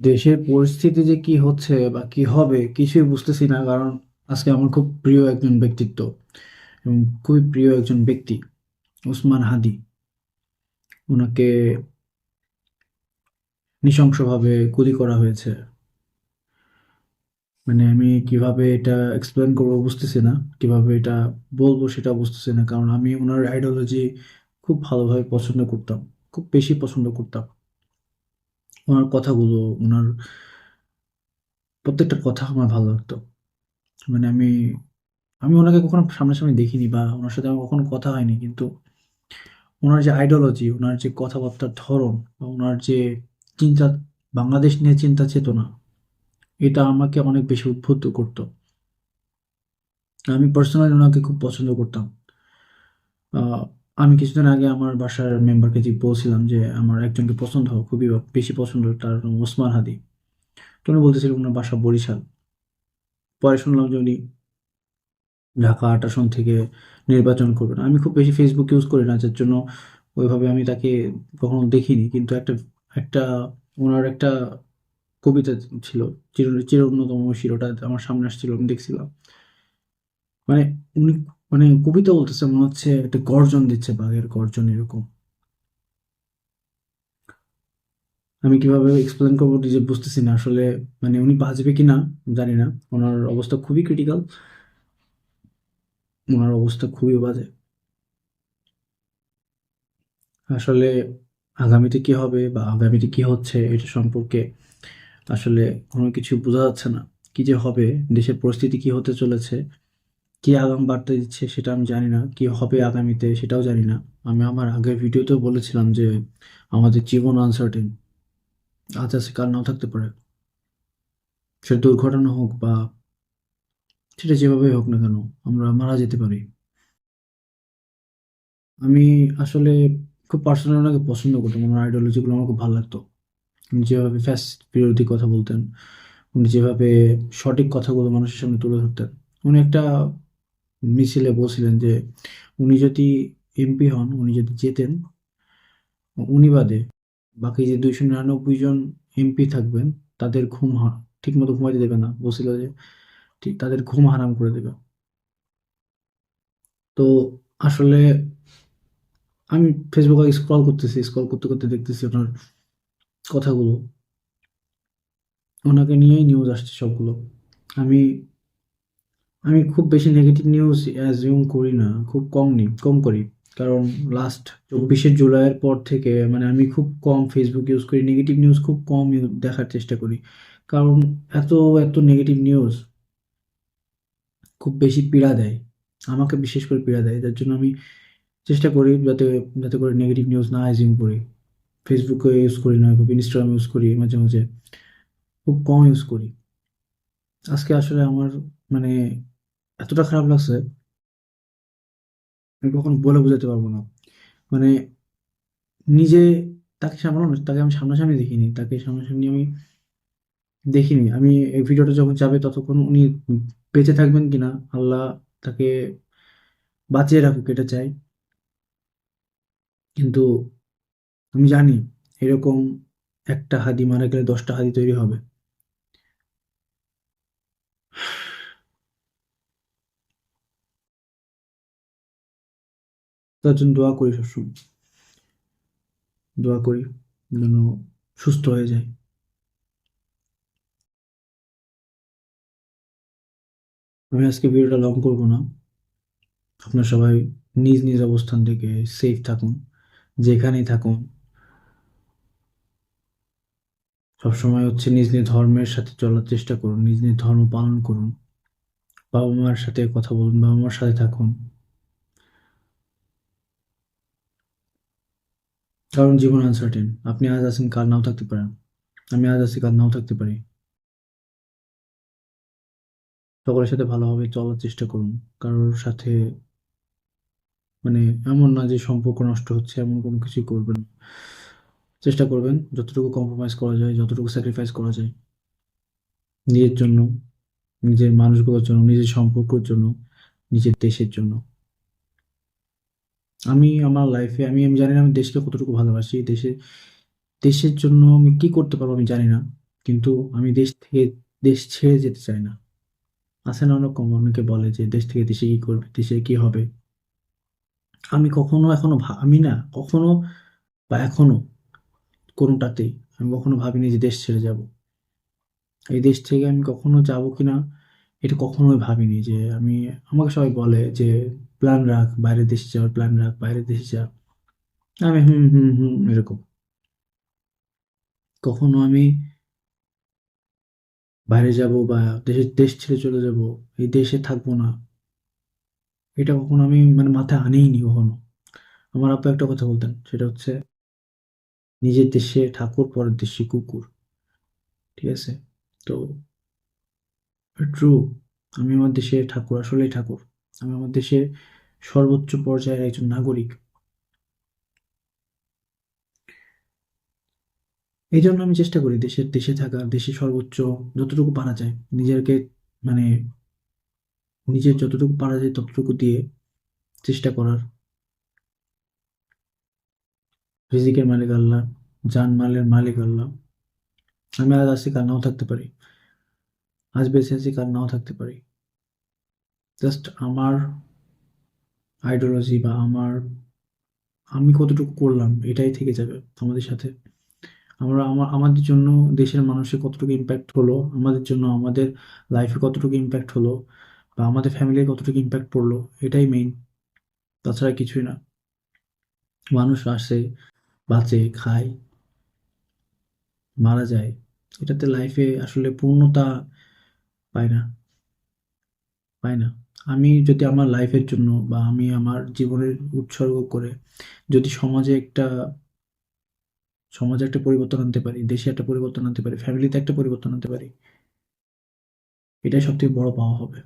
দেশের পরিস্থিতি যে কি হচ্ছে বা কি হবে কিছুই বুঝতেছি না, কারণ আজকে আমার খুব প্রিয় একজন ব্যক্তিত্ব এবং খুবই প্রিয় একজন ব্যক্তি, ওসমান হাদি। ওনাকে নৃশংসভাবে গুলি করা হয়েছে। মানে আমি কীভাবে এটা এক্সপ্লেন করব বুঝতেছি না, কীভাবে এটা বলব সেটা বুঝতেছি না, কারণ আমি ওনার আইডিওলজি খুব ভালোভাবে পছন্দ করতাম, খুব বেশি পছন্দ করতাম। ওনার কথাগুলো, ওনার প্রত্যেকটা কথা আমার ভালো লাগতো। মানে আমি আমি ওনাকে কখনো সামনাসামনি দেখিনি বা ওনার সাথে আমার কখনো কথা হয়নি, কিন্তু ওনার যে আইডিওলজি ওনার যে কথাবার্তার ধরন বা ওনার যে চিন্তা, বাংলাদেশ নিয়ে চিন্তা চেতনা, এটা আমাকে অনেক বেশি উদ্বুদ্ধ করতো। আমি পার্সোনালি ওনাকে খুব পছন্দ করতাম। আমি কিছুদিন আগে আমার বাসার মেম্বারকে যে বলছিলাম যে আমার একজনকে পছন্দ হয় খুবই বেশি পছন্দ, তার ওসমান হাদি। তো উনি বলতেছিলেন ওনার বাসা বরিশাল। পরে শুনলাম যে উনি ঢাকা আট আসন থেকে নির্বাচন করবেন। আমি খুব বেশি ফেসবুক ইউজ করি না, যার জন্য ওইভাবে আমি তাকে কখনো দেখিনি। কিন্তু একটা একটা ওনার একটা কবিতা ছিল, চির চির অন্যতম শিরোটা আমার সামনে আসছিল, আমি দেখছিলাম। মানে উনি মানে কবিতা বলতেছে, মনে হচ্ছে একটা গর্জন দিচ্ছে বাঘের গর্জন এরকম। আমি কীভাবে এক্সপ্লেন করব নিজে বুঝতেছি না, আসলে মানে উনি বাঁচবে কি না জানি না। ওনার অবস্থা খুবই ক্রিটিক্যাল ওনার অবস্থা খুবই বাজে। আসলে আগামীতে কি হবে বা আগামীতে কি হচ্ছে এটা সম্পর্কে আসলে কোনো কিছু বোঝা যাচ্ছে না। কি যে হবে, দেশের পরিস্থিতি কি হতে চলেছে কি আগাম বার্তা দিচ্ছে সেটা আমি জানি না, কি হবে আগামীতে সেটাও জানি না। আমি আমার আগের ভিডিওতেও বলেছিলাম যে আমাদের জীবন আনসার্টেন আজ আছে, কাল নাও থাকতে পারে। সে দুর্ঘটনা হোক বা সেটা যেভাবেই হোক না কেন, আমরা মারা যেতে পারি। আমি আসলে খুব পার্সোনালি ওনাকে পছন্দ করতাম, ওনার আইডিওলজিগুলো আমার খুব ভালো লাগতো। উনি যেভাবে ফ্যাসিস্ট বিরোধী কথা বলতেন, উনি যেভাবে সঠিক কথাগুলো মানুষের সামনে তুলে ধরতেন। উনি একটা মিছিলে বলছিলেন যে, উনি যদি এমপি হন, উনি যদি জেতেন, উনি বাদে বাকি যে দুইশো নিরানব্বই জন এমপি থাকবেন, তাদের ঘুম ঠিক মতো ঘুমাইতে দেবে না। বলছিল যে ঠিক তাদের ঘুম হারাম করে দেবে। তো আসলে আমি ফেসবুকে স্ক্রল করতেছি স্ক্রল করতে করতে দেখতেছি ওনার কথাগুলো। ওনাকে নিয়েই নিউজ আসছে সবগুলো। আমি আমি খুব বেশি নেগেটিভ নিউজ অ্যাজিউম করি না, খুব কম নি, কম করি। কারণ লাস্ট চব্বিশে জুলাইয়ের পর থেকে মানে আমি খুব কম ফেসবুক ইউজ করি নেগেটিভ নিউজ খুব কম দেখার চেষ্টা করি। কারণ এত এত নেগেটিভ নিউজ খুব বেশি পীড়া দেয়, আমাকে বিশেষ করে পীড়া দেয়। যার জন্য আমি চেষ্টা করি যাতে যাতে করে নেগেটিভ নিউজ না অ্যাজিউম করি। ফেসবুকে ইউজ করি না, খুব ইনস্টাগ্রাম ইউজ করি মাঝে মাঝে। খুব কম ইউজ করি। আজকে আসলে আমার মানে এতটা খারাপ লাগছে, আমি কখনো বলে বোঝাতে পারব না। মানে নিজে তাকে সামলানো, তাকে আমি সামনাসামনি দেখিনি, তাকে সামনাসামনি আমি দেখিনি। আমি এই ভিডিওটা যখন যাবে ততক্ষণ উনি বেঁচে থাকবেন কিনা, আল্লাহ তাকে বাঁচিয়ে রাখুক, এটা চাই। কিন্তু আমি জানি এরকম একটা হাদি মারা গেলে দশটা হাদি তৈরি হবে। তার জন্য দোয়া করি সবসময়। দোয়া করি যেন সুস্থ হয়ে যায়। আমি আজকে ভিডিওটা লং করব না। আপনার সবাই নিজ নিজ অবস্থান থেকে সেফ থাকুন, যেখানেই থাকুন। সবসময় হচ্ছে নিজ নিজ ধর্মের সাথে চলার চেষ্টা করুন, নিজ নিজ ধর্ম পালন করুন। বাবা মার সাথে কথা বলুন বাবা মার সাথে থাকুন। কারণ জীবন আনসার্টেন আপনি আজ আছেন, কাল নাও থাকতে পারেন। আমি আজ আছি, কাল নাও থাকতে পারি। সকলের সাথে ভালোভাবে চলার চেষ্টা করুন। কারোর সাথে মানে এমন না যে সম্পর্ক নষ্ট হচ্ছে, এমন কোনো কিছুই করবেন। চেষ্টা করবেন, যতটুকু কম্প্রোমাইজ করা যায়, যতটুকু স্যাক্রিফাইস করা যায়। নিজের জন্য, নিজের মানুষগুলোর জন্য, নিজের সম্পর্কের জন্য, নিজের দেশের জন্য। আমি আমার লাইফে আমি আমি জানি না আমি দেশকে কতটুকু ভালোবাসি, দেশে, দেশের জন্য আমি কি করতে পারব আমি জানি না, কিন্তু আমি দেশ থেকে, দেশ ছেড়ে যেতে চাই না। আছে না অনেক অনেকে বলে যে দেশ থেকে দেশে কি করবে, দেশে কি হবে? আমি কখনো এখনও আমি না, কখনো বা এখনও কোনোটাতেই আমি কখনো ভাবিনি যে দেশ ছেড়ে যাব। এই দেশ থেকে আমি কখনো যাব কিনা, এটা কখনোই ভাবিনি যে আমি, আমাকে সবাই বলে যে প্ল্যান রাখ, বাইরের দেশে যাওয়ার প্ল্যান রাখ, বাইরের দেশে যা। আমি হুম হুম হুম, এরকম। কখনো আমি বাইরে যাব বা দেশের দেশ ছেড়ে চলে যাব, এই দেশে থাকব না। এটা কখনো আমি মানে মাথায় আনেইনি কখনো। আমার আব্বা একটা কথা বলতেন, সেটা হচ্ছে নিজের দেশে ঠাকুর, পরের দেশে কুকুর। ঠিক আছে? তো ট্রু আমি আমার দেশের ঠাকুর, আসলেই ঠাকুর। আমি আমার দেশের সর্বোচ্চ পর্যায়ের একজন নাগরিক। এই জন্য আমি চেষ্টা করি দেশের, দেশে থাকার দেশে সর্বোচ্চ যতটুকু পারা যায় নিজেকে মানে নিজের যতটুকু পারা যায় ততটুকু দিয়ে চেষ্টা করার। রিজিকের মালিক আল্লাহ জান মালের মালিক আল্লাহ। আমি আজ আছি কাল নাও থাকতে পারি। আজ বেঁচে আছি কাল নাও থাকতে পারি। জাস্ট আমার আইডিওলজি বা আমার, আমি কতটুকু করলাম, এটাই থেকে যাবে আমাদের সাথে। আমরা আমার আমাদের জন্য দেশের মানুষের কতটুকু ইম্প্যাক্ট হলো, আমাদের জন্য আমাদের লাইফে কতটুকু ইম্প্যাক্ট হলো, বা আমাদের ফ্যামিলির কতটুকু ইম্প্যাক্ট পড়ল, এটাই মেইন তাছাড়া কিছুই না। মানুষ আসে, বাঁচে, খায়, মারা যায়, এটাতে লাইফে আসলে পূর্ণতা পায় না পায় না। আমি যদি আমার লাইফের জন্য বা আমি আমার জীবনের উৎসর্গ করে যদি সমাজে একটা সমাজে একটা পরিবর্তন আনতে পারি, দেশে একটা পরিবর্তন আনতে পারি ফ্যামিলিতে একটা পরিবর্তন আনতে পারি, এটাই সবথেকে বড় পাওয়া হবে।